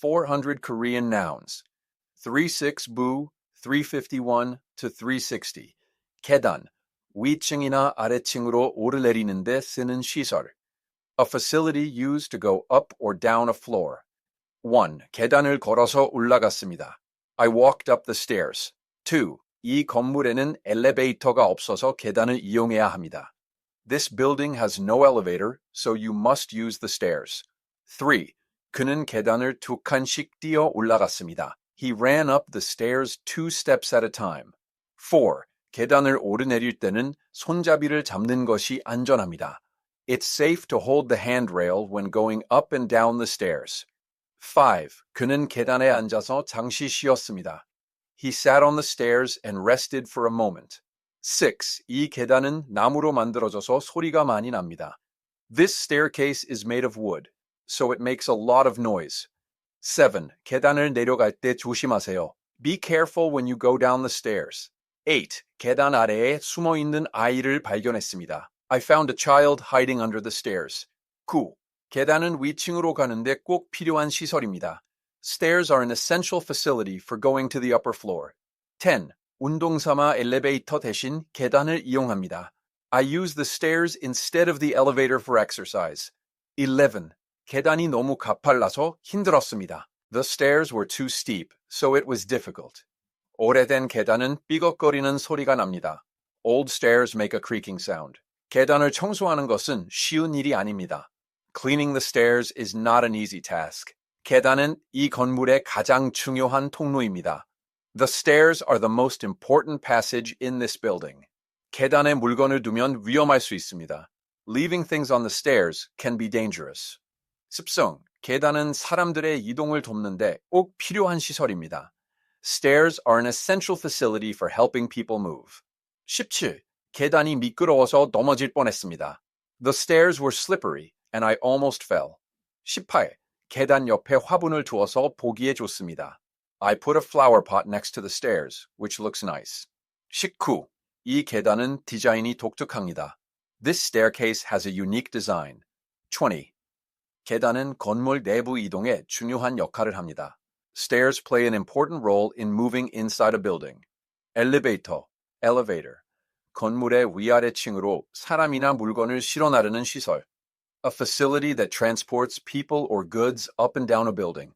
400 Korean nouns. 36 bu, 351 to 360. 계단, 위층이나 아래층으로 오르내리는데 쓰는 시설. A facility used to go up or down a floor. 1. 계단을 걸어서 올라갔습니다. I walked up the stairs. 2. 이 건물에는 엘리베이터가 없어서 계단을 이용해야 합니다. This building has no elevator, so you must use the stairs. 3. 그는 계단을 두 칸씩 뛰어 올라갔습니다. He ran up the stairs two steps at a time. 4. 계단을 오르내릴 때는 손잡이를 잡는 것이 안전합니다. It's safe to hold the handrail when going up and down the stairs. 5. 그는 계단에 앉아서 잠시 쉬었습니다. He sat on the stairs and rested for a moment. 6. 이 계단은 나무로 만들어져서 소리가 많이 납니다. This staircase is made of wood, so it makes a lot of noise. 7. 계단을 내려갈 때 조심하세요. Be careful when you go down the stairs. 8. 계단 아래에 숨어 있는 아이를 발견했습니다. I found a child hiding under the stairs. 9. 계단은 위층으로 가는데 꼭 필요한 시설입니다. Stairs are an essential facility for going to the upper floor. 10. 운동 삼아 엘리베이터 대신 계단을 이용합니다. I use the stairs instead of the elevator for exercise. 11. 계단이 너무 가팔라서 힘들었습니다. The stairs were too steep, so it was difficult. 오래된 계단은 삐걱거리는 소리가 납니다. Old stairs make a creaking sound. 계단을 청소하는 것은 쉬운 일이 아닙니다. Cleaning the stairs is not an easy task. 계단은 이 건물의 가장 중요한 통로입니다. The stairs are the most important passage in this building. 계단에 물건을 두면 위험할 수 있습니다. Leaving things on the stairs can be dangerous. 습성, 계단은 사람들의 이동을 돕는데 꼭 필요한 시설입니다. Stairs are an essential facility for helping people move. 17. 계단이 미끄러워서 넘어질 뻔했습니다. The stairs were slippery and I almost fell. 18. 계단 옆에 화분을 두어서 보기에 좋습니다. I put a flower pot next to the stairs, which looks nice. 19. 이 계단은 디자인이 독특합니다. This staircase has a unique design. 20. 계단은 건물 내부 이동에 중요한 역할을 합니다. Stairs play an important role in moving inside a building. 엘리베이터, elevator. 건물의 위아래 층으로 사람이나 물건을 실어 나르는 시설. A facility that transports people or goods up and down a building.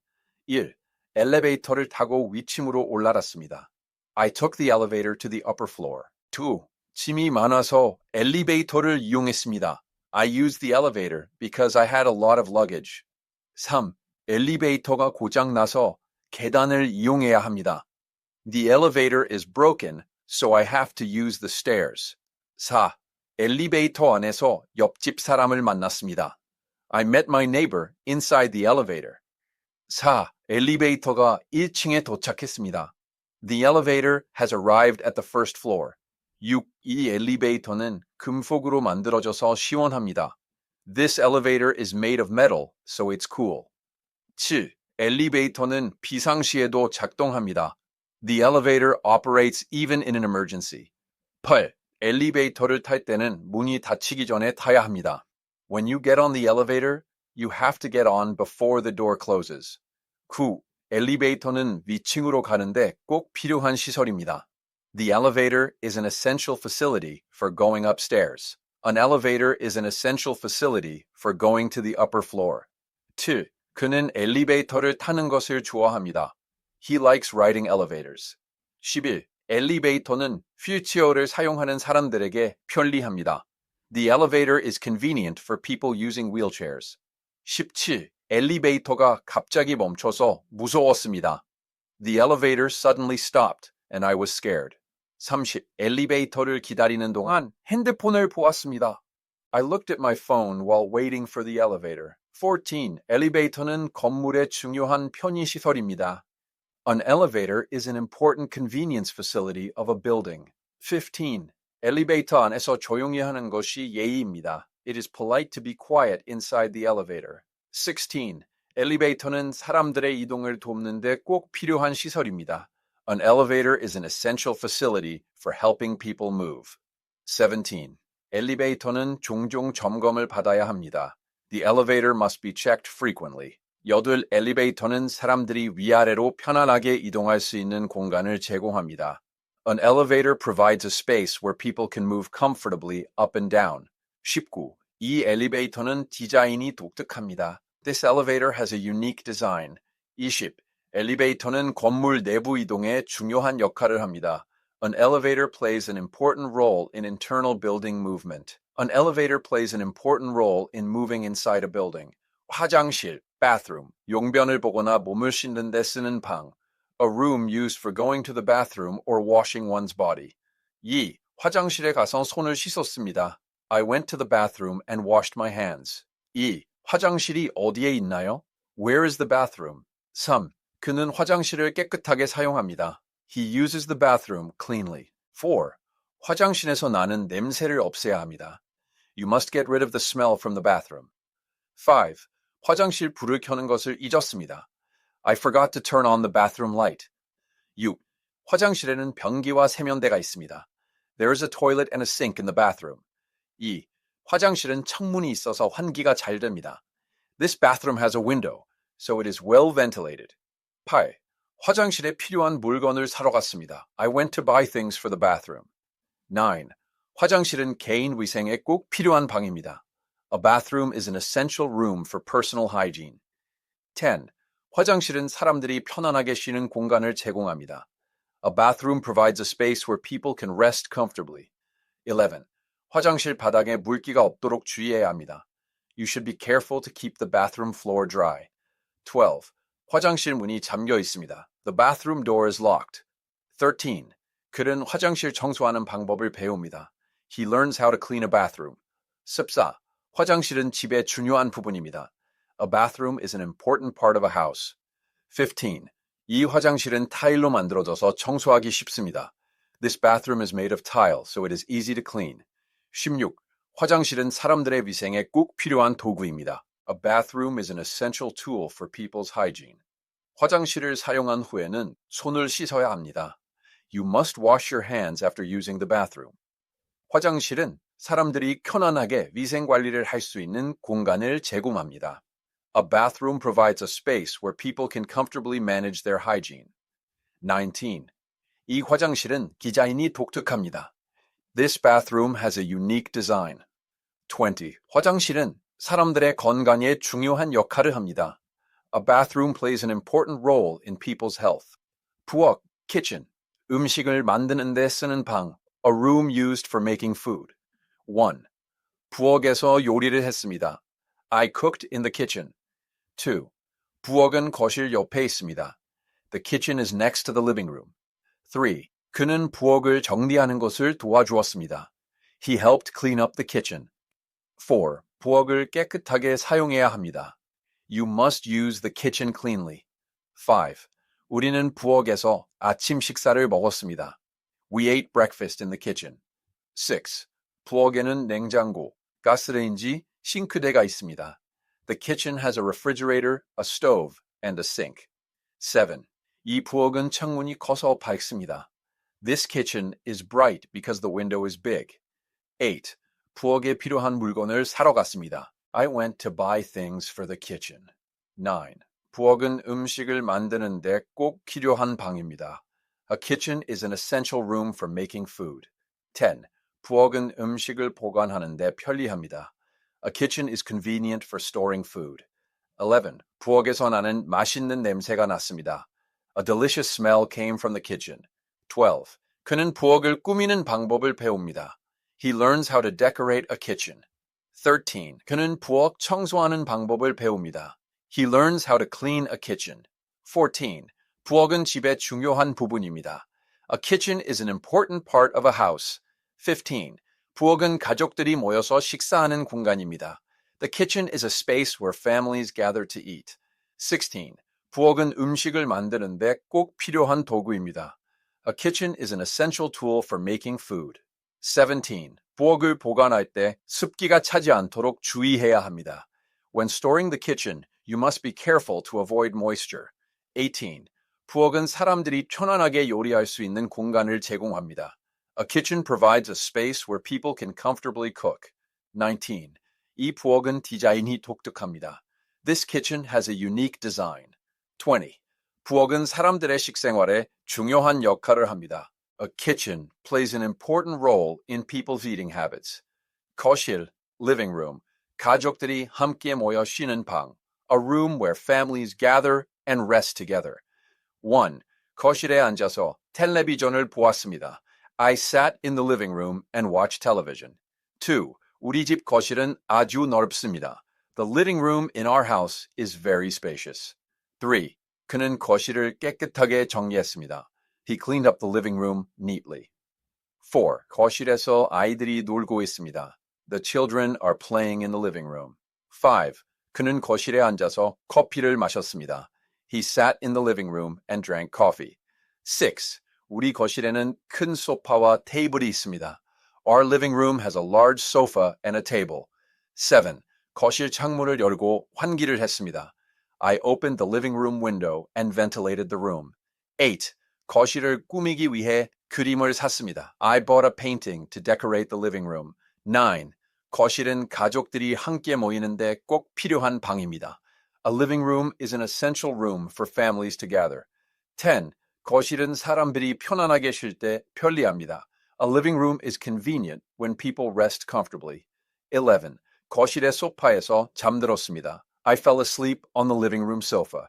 1. 엘리베이터를 타고 위층으로 올라갔습니다. I took the elevator to the upper floor. 2. 짐이 많아서 엘리베이터를 이용했습니다. I used the elevator because I had a lot of luggage. 3. 엘리베이터가 고장 나서 계단을 이용해야 합니다. The elevator is broken, so I have to use the stairs. 4. 엘리베이터 안에서 옆집 사람을 만났습니다. I met my neighbor inside the elevator. 4. 엘리베이터가 1층에 도착했습니다. The elevator has arrived at the first floor. 6. 이 엘리베이터는 금속으로 만들어져서 시원합니다. This elevator is made of metal, so it's cool. 7. 엘리베이터는 비상시에도 작동합니다. The elevator operates even in an emergency. 8. 엘리베이터를 탈 때는 문이 닫히기 전에 타야 합니다. When you get on the elevator, you have to get on before the door closes. 9. 엘리베이터는 위층으로 가는데 꼭 필요한 시설입니다. The elevator is an essential facility for going upstairs. An elevator is an essential facility for going to the upper floor. 7. 그는 엘리베이터를 타는 것을 좋아합니다. He likes riding elevators. 11. 엘리베이터는 휠체어를 사용하는 사람들에게 편리합니다. The elevator is convenient for people using wheelchairs. 17. 엘리베이터가 갑자기 멈춰서 무서웠습니다. The elevator suddenly stopped and I was scared. 30. 엘리베이터를 기다리는 동안 핸드폰을 보았습니다. I looked at my phone while waiting for the elevator. 14. 엘리베이터는 건물의 중요한 편의시설입니다. An elevator is an important convenience facility of a building. 15. 엘리베이터 안에서 조용히 하는 것이 예의입니다. It is polite to be quiet inside the elevator. 16. 엘리베이터는 사람들의 이동을 돕는데 꼭 필요한 시설입니다. An elevator is an essential facility for helping people move. 17. 엘리베이터는 종종 점검을 받아야 합니다. The elevator must be checked frequently. 여덟 엘리베이터는 사람들이 위아래로 편안하게 이동할 수 있는 공간을 제공합니다. An elevator provides a space where people can move comfortably up and down. 19. 이 엘리베이터는 디자인이 독특합니다. This elevator has a unique design. 20. 엘리베이터는 건물 내부 이동에 중요한 역할을 합니다. An elevator plays an important role in internal building movement. An elevator plays an important role in moving inside a building. 화장실, bathroom, 용변을 보거나 몸을 씻는 데 쓰는 방. A room used for going to the bathroom or washing one's body. 2. 화장실에 가서 손을 씻었습니다. I went to the bathroom and washed my hands. 2. 화장실이 어디에 있나요? Where is the bathroom? 3. 그는 화장실을 깨끗하게 사용합니다. He uses the bathroom cleanly. 4. 화장실에서 나는 냄새를 없애야 합니다. You must get rid of the smell from the bathroom. 5. 화장실 불을 켜는 것을 잊었습니다. I forgot to turn on the bathroom light. 6. 화장실에는 변기와 세면대가 있습니다. There is a toilet and a sink in the bathroom. 2. 화장실은 창문이 있어서 환기가 잘 됩니다. This bathroom has a window, so it is well ventilated. 8. 화장실에 필요한 물건을 사러 갔습니다. I went to buy things for the bathroom. 9. 화장실은 개인 위생에 꼭 필요한 방입니다. A bathroom is an essential room for personal hygiene. 10. 화장실은 사람들이 편안하게 쉬는 공간을 제공합니다. A bathroom provides a space where people can rest comfortably. 11. 화장실 바닥에 물기가 없도록 주의해야 합니다. You should be careful to keep the bathroom floor dry. 12. 화장실 문이 잠겨 있습니다. The bathroom door is locked. 13. 그는 화장실 청소하는 방법을 배웁니다. He learns how to clean a bathroom. 14. 화장실은 집의 중요한 부분입니다. A bathroom is an important part of a house. 15. 이 화장실은 타일로 만들어져서 청소하기 쉽습니다. This bathroom is made of tile, so it is easy to clean. 16. 화장실은 사람들의 위생에 꼭 필요한 도구입니다. A bathroom is an essential tool for people's hygiene. 화장실을 사용한 후에는 손을 씻어야 합니다. You must wash your hands after using the bathroom. 화장실은 사람들이 편안하게 위생 관리를 할 수 있는 공간을 제공합니다. A bathroom provides a space where people can comfortably manage their hygiene. 19. 이 화장실은 디자인이 독특합니다. This bathroom has a unique design. 20. 화장실은 사람들의 건강에 중요한 역할을 합니다. A bathroom plays an important role in people's health. 부엌, kitchen, 음식을 만드는 데 쓰는 방, a room used for making food. 1. 부엌에서 요리를 했습니다. I cooked in the kitchen. 2. 부엌은 거실 옆에 있습니다. The kitchen is next to the living room. 3. 그는 부엌을 정리하는 것을 도와주었습니다. He helped clean up the kitchen. 4. 부엌을 깨끗하게 사용해야 합니다. You must use the kitchen cleanly. 5. 우리는 부엌에서 아침 식사를 먹었습니다. We ate breakfast in the kitchen. 6. 부엌에는 냉장고, 가스레인지, 싱크대가 있습니다. The kitchen has a refrigerator, a stove, and a sink. 7. 이 부엌은 창문이 커서 밝습니다. This kitchen is bright because the window is big. 8. 부엌에 필요한 물건을 사러 갔습니다. I went to buy things for the kitchen. 9. 부엌은 음식을 만드는데 꼭 필요한 방입니다. A kitchen is an essential room for making food. 10. 부엌은 음식을 보관하는데 편리합니다. A kitchen is convenient for storing food. 11. 부엌에서 나는 맛있는 냄새가 났습니다. A delicious smell came from the kitchen. 12. 그는 부엌을 꾸미는 방법을 배웁니다. He learns how to decorate a kitchen. 13. 그는 부엌 청소하는 방법을 배웁니다. He learns how to clean a kitchen. 14. 부엌은 집의 중요한 부분입니다. A kitchen is an important part of a house. 15. 부엌은 가족들이 모여서 식사하는 공간입니다. The kitchen is a space where families gather to eat. 16. 부엌은 음식을 만드는데 꼭 필요한 도구입니다. A kitchen is an essential tool for making food. 17. 부엌을 보관할 때 습기가 차지 않도록 주의해야 합니다. When storing the kitchen, you must be careful to avoid moisture. 18. 부엌은 사람들이 편안하게 요리할 수 있는 공간을 제공합니다. A kitchen provides a space where people can comfortably cook. 19. 이 부엌은 디자인이 독특합니다. This kitchen has a unique design. 20. 부엌은 사람들의 식생활에 중요한 역할을 합니다. A kitchen plays an important role in people's eating habits. 거실, living room, 가족들이 함께 모여 쉬는 방, a room where families gather and rest together. 1. 거실에 앉아서 텔레비전을 보았습니다. I sat in the living room and watched television. 2. 우리 집 거실은 아주 넓습니다. The living room in our house is very spacious. 3. 그는 거실을 깨끗하게 정리했습니다. He cleaned up the living room neatly. 4. 거실에서 아이들이 놀고 있습니다. The children are playing in the living room. 5. 그는 거실에 앉아서 커피를 마셨습니다. He sat in the living room and drank coffee. 6. 우리 거실에는 큰 소파와 테이블이 있습니다. Our living room has a large sofa and a table. 7. 거실 창문을 열고 환기를 했습니다. I opened the living room window and ventilated the room. 8. 거실을 꾸미기 위해 그림을 샀습니다. I bought a painting to decorate the living room. 9. 거실은 가족들이 함께 모이는데 꼭 필요한 방입니다. A living room is an essential room for families to gather. 10. 거실은 사람들이 편안하게 쉴 때 편리합니다. A living room is convenient when people rest comfortably. 11. 거실의 소파에서 잠들었습니다. I fell asleep on the living room sofa.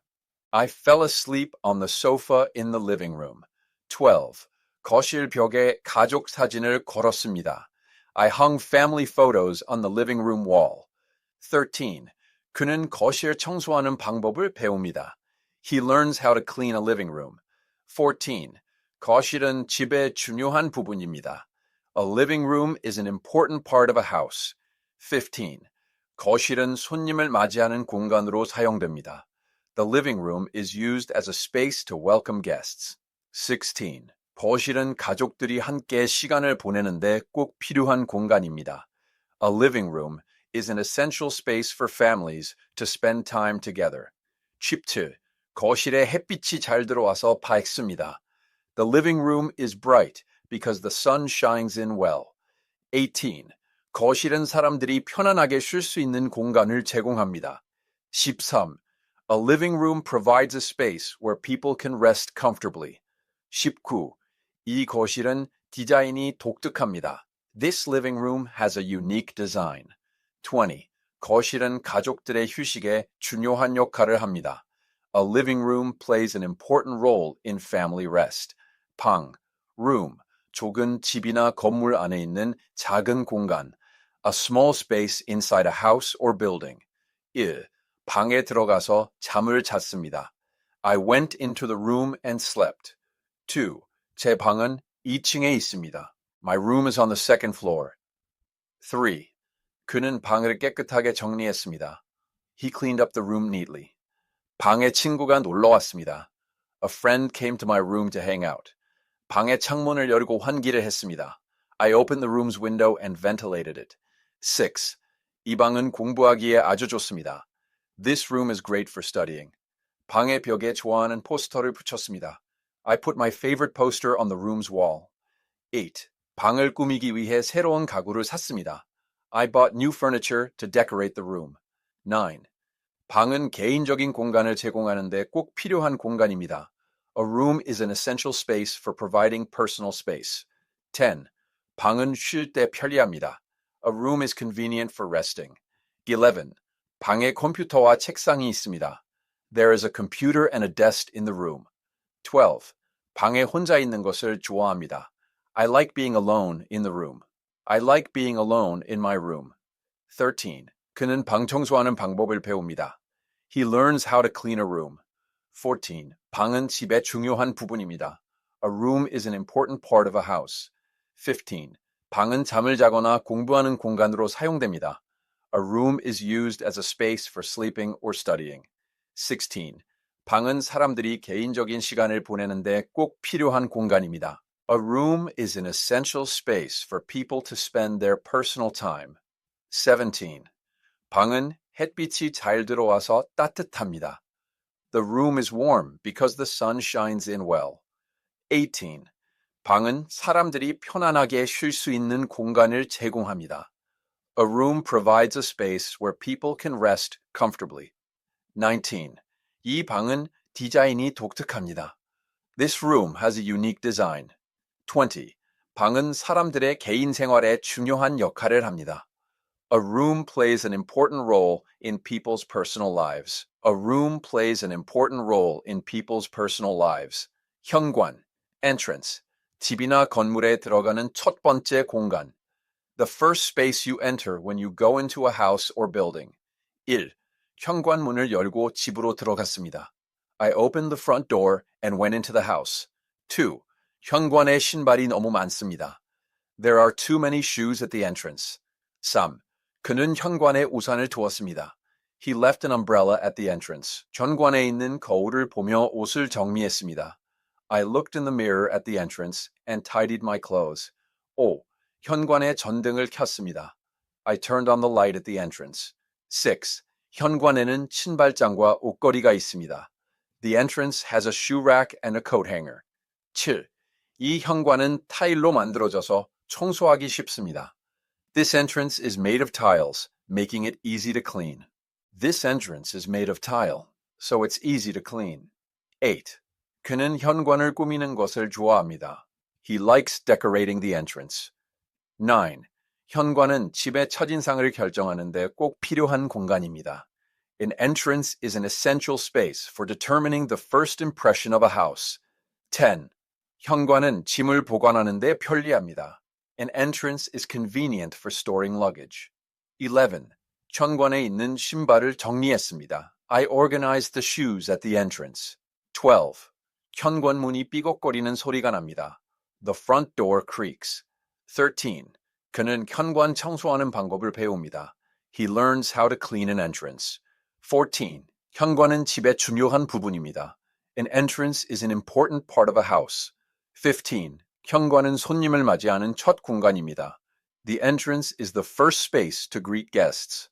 I fell asleep on the sofa in the living room. 12. 거실 벽에 가족 사진을 걸었습니다. I hung family photos on the living room wall. 13. 그는 거실 청소하는 방법을 배웁니다. He learns how to clean a living room. 14. 거실은 집의 중요한 부분입니다. A living room is an important part of a house. 15. 거실은 손님을 맞이하는 공간으로 사용됩니다. The living room is used as a space to welcome guests. 16. 거실은 가족들이 함께 시간을 보내는데 꼭 필요한 공간입니다. A living room is an essential space for families to spend time together. 17. 거실에 햇빛이 잘 들어와서 밝습니다. The living room is bright because the sun shines in well. 18. 거실은 사람들이 편안하게 쉴 수 있는 공간을 제공합니다. 13. A living room provides a space where people can rest comfortably. 19. 이 거실은 디자인이 독특합니다. This living room has a unique design. 20. 거실은 가족들의 휴식에 중요한 역할을 합니다. A living room plays an important role in family rest. 방, room, 좁은 집이나 건물 안에 있는 작은 공간, a small space inside a house or building. 1. 방에 들어가서 잠을 잤습니다. I went into the room and slept. 2. 제 방은 2층에 있습니다. My room is on the second floor. 3. 그는 방을 깨끗하게 정리했습니다. He cleaned up the room neatly. 방에 친구가 놀러 왔습니다. A friend came to my room to hang out. 방의 창문을 열고 환기를 했습니다. I opened the room's window and ventilated it. 6. 이 방은 공부하기에 아주 좋습니다. This room is great for studying. 방의 벽에 좋아하는 포스터를 붙였습니다. I put my favorite poster on the room's wall. 8. 방을 꾸미기 위해 새로운 가구를 샀습니다. I bought new furniture to decorate the room. 9. 방은 개인적인 공간을 제공하는데 꼭 필요한 공간입니다. A room is an essential space for providing personal space. 10. 방은 쉴 때 편리합니다. A room is convenient for resting. 11. 방에 컴퓨터와 책상이 있습니다. There is a computer and a desk in the room. 12. 방에 혼자 있는 것을 좋아합니다. I like being alone in the room. I like being alone in my room. 13. 그는 방 청소하는 방법을 배웁니다. He learns how to clean a room. 14. 방은 집의 중요한 부분입니다. A room is an important part of a house. 15. 방은 잠을 자거나 공부하는 공간으로 사용됩니다. A room is used as a space for sleeping or studying. 16. 방은 사람들이 개인적인 시간을 보내는데 꼭 필요한 공간입니다. A room is an essential space for people to spend their personal time. 17. 방은 햇빛이 잘 들어와서 따뜻합니다. The room is warm because the sun shines in well. 18. 방은 사람들이 편안하게 쉴 수 있는 공간을 제공합니다. A room provides a space where people can rest comfortably. 19. 이 방은 디자인이 독특합니다. This room has a unique design. 20. 방은 사람들의 개인 생활에 중요한 역할을 합니다. A room plays an important role in people's personal lives. A room plays an important role in people's personal lives. 현관, entrance, 집이나 건물에 들어가는 첫 번째 공간. The first space you enter when you go into a house or building. 1. 현관문을 열고 집으로 들어갔습니다. I opened the front door and went into the house. 2. 현관에 신발이 너무 많습니다. There are too many shoes at the entrance. 3. 그는 현관에 우산을 두었습니다. He left an umbrella at the entrance. 현관에 있는 거울을 보며 옷을 정리했습니다. I looked in the mirror at the entrance and tidied my clothes. 5. 현관에 전등을 켰습니다. I turned on the light at the entrance. 6. 현관에는 신발장과 옷걸이가 있습니다. The entrance has a shoe rack and a coat hanger. 7. 이 현관은 타일로 만들어져서 청소하기 쉽습니다. This entrance is made of tiles, making it easy to clean. This entrance is made of tile, so it's easy to clean. 8. 그는 현관을 꾸미는 것을 좋아합니다. He likes decorating the entrance. 9. 현관은 집의 첫인상을 결정하는 데 꼭 필요한 공간입니다. An entrance is an essential space for determining the first impression of a house. 10. 현관은 짐을 보관하는 데 편리합니다. An entrance is convenient for storing luggage. 11. 현관에 있는 신발을 정리했습니다. I organized the shoes at the entrance. 12. 현관문이 삐걱거리는 소리가 납니다. The front door creaks. 13. 그는 현관 청소하는 방법을 배웁니다. He learns how to clean an entrance. 14. 현관은 집의 중요한 부분입니다. An entrance is an important part of a house. 15. 현관은 손님을 맞이하는 첫 공간입니다. The entrance is the first space to greet guests.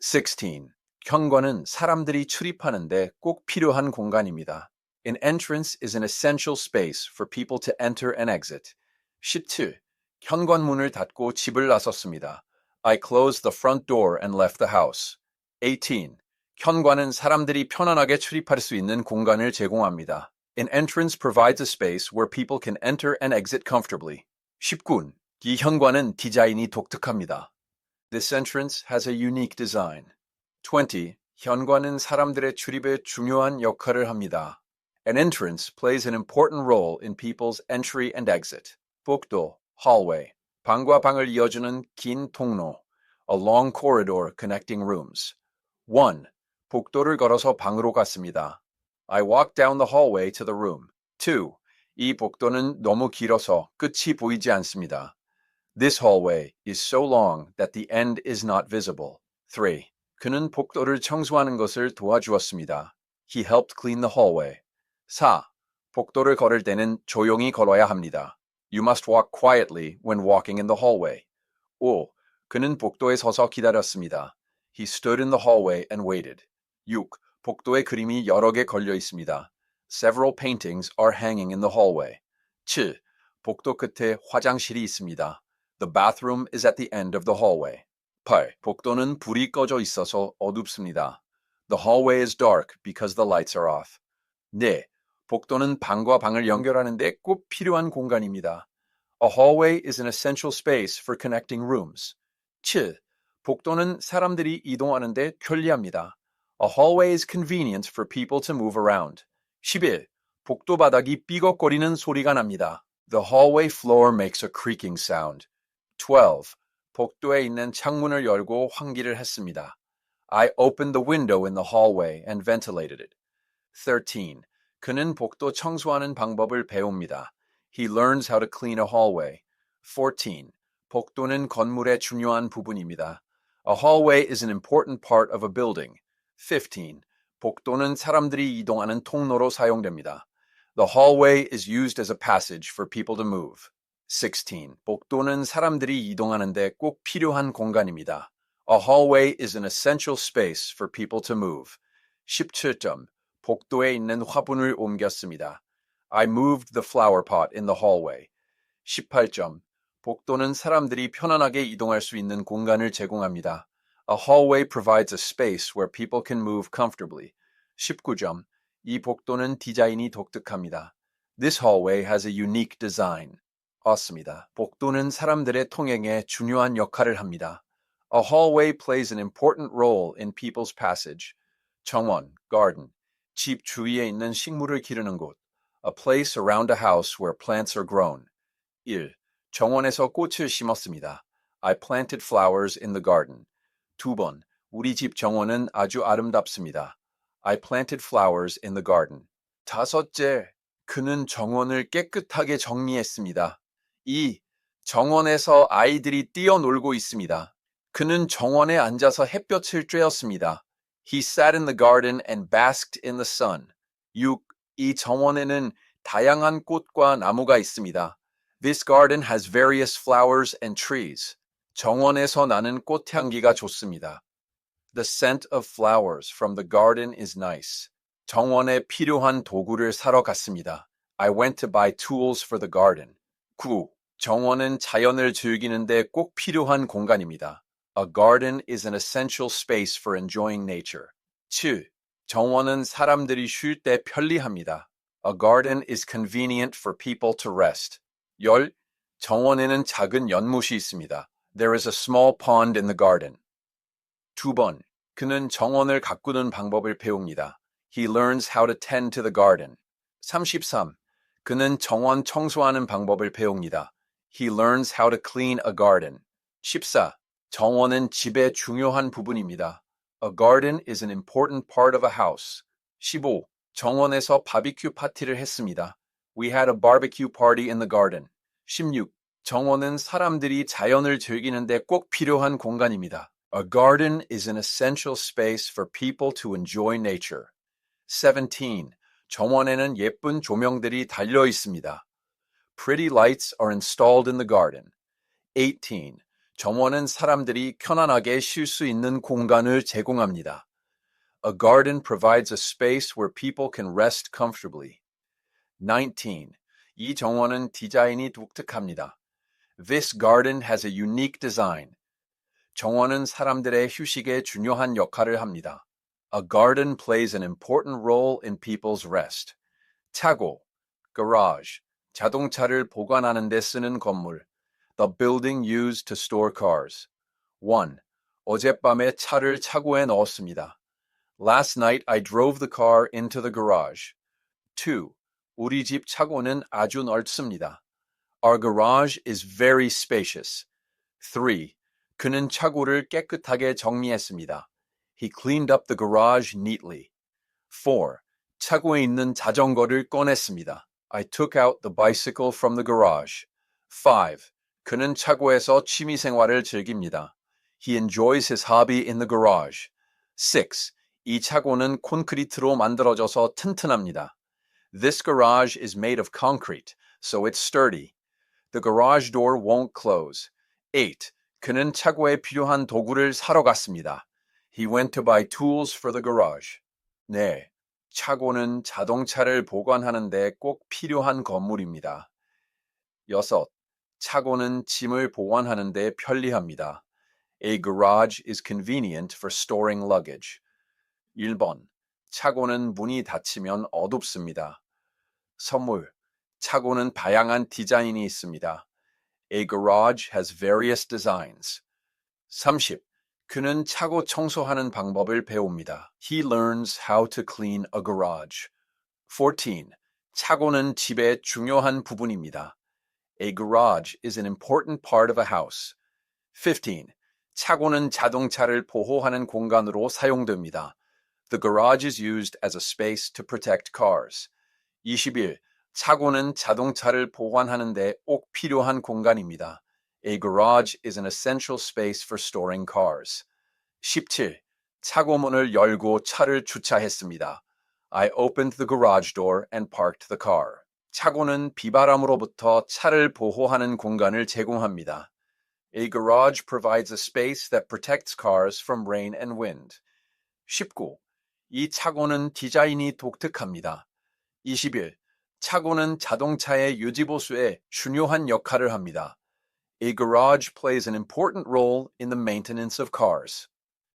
16. 현관은 사람들이 출입하는데 꼭 필요한 공간입니다. An entrance is an essential space for people to enter and exit. 17. 현관문을 닫고 집을 나섰습니다. I closed the front door and left the house. 18. 현관은 사람들이 편안하게 출입할 수 있는 공간을 제공합니다. An entrance provides a space where people can enter and exit comfortably. 19. 이 현관은 디자인이 독특합니다. This entrance has a unique design. 20. 현관은 사람들의 출입에 중요한 역할을 합니다. An entrance plays an important role in people's entry and exit. 복도, hallway, 방과 방을 이어주는 긴 통로, a long corridor connecting rooms. 1. 복도를 걸어서 방으로 갔습니다. I walked down the hallway to the room. 2. 이 복도는 너무 길어서 끝이 보이지 않습니다. This hallway is so long that the end is not visible. 3. 그는 복도를 청소하는 것을 도와주었습니다. He helped clean the hallway. 4. 복도를 걸을 때는 조용히 걸어야 합니다. You must walk quietly when walking in the hallway. 5. 그는 복도에 서서 기다렸습니다. He stood in the hallway and waited. 6. 복도에 그림이 여러 개 걸려 있습니다. Several paintings are hanging in the hallway. 7. 복도 끝에 화장실이 있습니다. The bathroom is at the end of the hallway. 8. 복도는 불이 꺼져 있어서 어둡습니다. The hallway is dark because the lights are off. 4. 복도는 방과 방을 연결하는 데 꼭 필요한 공간입니다. A hallway is an essential space for connecting rooms. 7. 복도는 사람들이 이동하는 데 편리합니다. A hallway is convenient for people to move around. 11. 복도 바닥이 삐걱거리는 소리가 납니다. The hallway floor makes a creaking sound. 12. 복도에 있는 창문을 열고 환기를 했습니다. I opened the window in the hallway and ventilated it. 13. 그는 복도 청소하는 방법을 배웁니다. He learns how to clean a hallway. 14. 복도는 건물의 중요한 부분입니다. A hallway is an important part of a building. 15. 복도는 사람들이 이동하는 통로로 사용됩니다. The hallway is used as a passage for people to move. 16. 복도는 사람들이 이동하는데 꼭 필요한 공간입니다. A hallway is an essential space for people to move. 17점. 복도에 있는 화분을 옮겼습니다. I moved the flower pot in the hallway. 18점. 복도는 사람들이 편안하게 이동할 수 있는 공간을 제공합니다. A hallway provides a space where people can move comfortably. 19점. 이 복도는 디자인이 독특합니다. This hallway has a unique design. 맞습니다. 복도는 사람들의 통행에 중요한 역할을 합니다. A hallway plays an important role in people's passage. 정원, garden, 집 주위에 있는 식물을 기르는 곳. A place around a house where plants are grown. 1. 정원에서 꽃을 심었습니다. I planted flowers in the garden. 2번. 우리 집 정원은 아주 아름답습니다. I planted flowers in the garden. 다섯째. 그는 정원을 깨끗하게 정리했습니다. 2. 정원에서 아이들이 뛰어놀고 있습니다. 그는 정원에 앉아서 햇볕을 쬐었습니다. He sat in the garden and basked in the sun. 6. 이 정원에는 다양한 꽃과 나무가 있습니다. This garden has various flowers and trees. 정원에서 나는 꽃향기가 좋습니다. The scent of flowers from the garden is nice. 정원에 필요한 도구를 사러 갔습니다. I went to buy tools for the garden. 9. 정원은 자연을 즐기는데 꼭 필요한 공간입니다. A garden is an essential space for enjoying nature. 7. 정원은 사람들이 쉴 때 편리합니다. A garden is convenient for people to rest. 10. 정원에는 작은 연못이 있습니다. There is a small pond in the garden. 2번. 그는 정원을 가꾸는 방법을 배웁니다. He learns how to tend to the garden. 33. 그는 정원 청소하는 방법을 배웁니다. He learns how to clean a garden. 14. 정원은 집의 중요한 부분입니다. A garden is an important part of a house. 15. 정원에서 바비큐 파티를 했습니다. We had a barbecue party in the garden. 16. 정원은 사람들이 자연을 즐기는데 꼭 필요한 공간입니다. A garden is an essential space for people to enjoy nature. 17. 정원에는 예쁜 조명들이 달려 있습니다. Pretty lights are installed in the garden. 18. 정원은 사람들이 편안하게 쉴 수 있는 공간을 제공합니다. A garden provides a space where people can rest comfortably. 19. 이 정원은 디자인이 독특합니다. This garden has a unique design. 정원은 사람들의 휴식에 중요한 역할을 합니다. A garden plays an important role in people's rest. 차고, garage, 자동차를 보관하는 데 쓰는 건물. The building used to store cars. 1. 어젯밤에 차를 차고에 넣었습니다. Last night I drove the car into the garage. 2. 우리 집 차고는 아주 넓습니다. Our garage is very spacious. 3. 그는 차고를 깨끗하게 정리했습니다. He cleaned up the garage neatly. 4. 차고에 있는 자전거를 꺼냈습니다. I took out the bicycle from the garage. 5. 그는 차고에서 취미 생활을 즐깁니다. He enjoys his hobby in the garage. 6. 이 차고는 콘크리트로 만들어져서 튼튼합니다. This garage is made of concrete, so it's sturdy. The garage door won't close. 8. 그는 차고에 필요한 도구를 사러 갔습니다. He went to buy tools for the garage. 네. 차고는 자동차를 보관하는 데 꼭 필요한 건물입니다. 6. 차고는 짐을 보관하는 데 편리합니다. A garage is convenient for storing luggage. 1번. 차고는 문이 닫히면 어둡습니다. 선물. 차고는 다양한 디자인이 있습니다. A garage has various designs. 30. 그는 차고 청소하는 방법을 배웁니다. He learns how to clean a garage. 14. 차고는 집의 중요한 부분입니다. A garage is an important part of a house. 15. 차고는 자동차를 보호하는 공간으로 사용됩니다. The garage is used as a space to protect cars. 21. 차고는 자동차를 보관하는 데 꼭 필요한 공간입니다. A garage is an essential space for storing cars. 17. 차고 문을 열고 차를 주차했습니다. I opened the garage door and parked the car. 차고는 비바람으로부터 차를 보호하는 공간을 제공합니다. A garage provides a space that protects cars from rain and wind. 19. 이 차고는 디자인이 독특합니다. 21. 차고는 자동차의 유지보수에 중요한 역할을 합니다. A garage plays an important role in the maintenance of cars.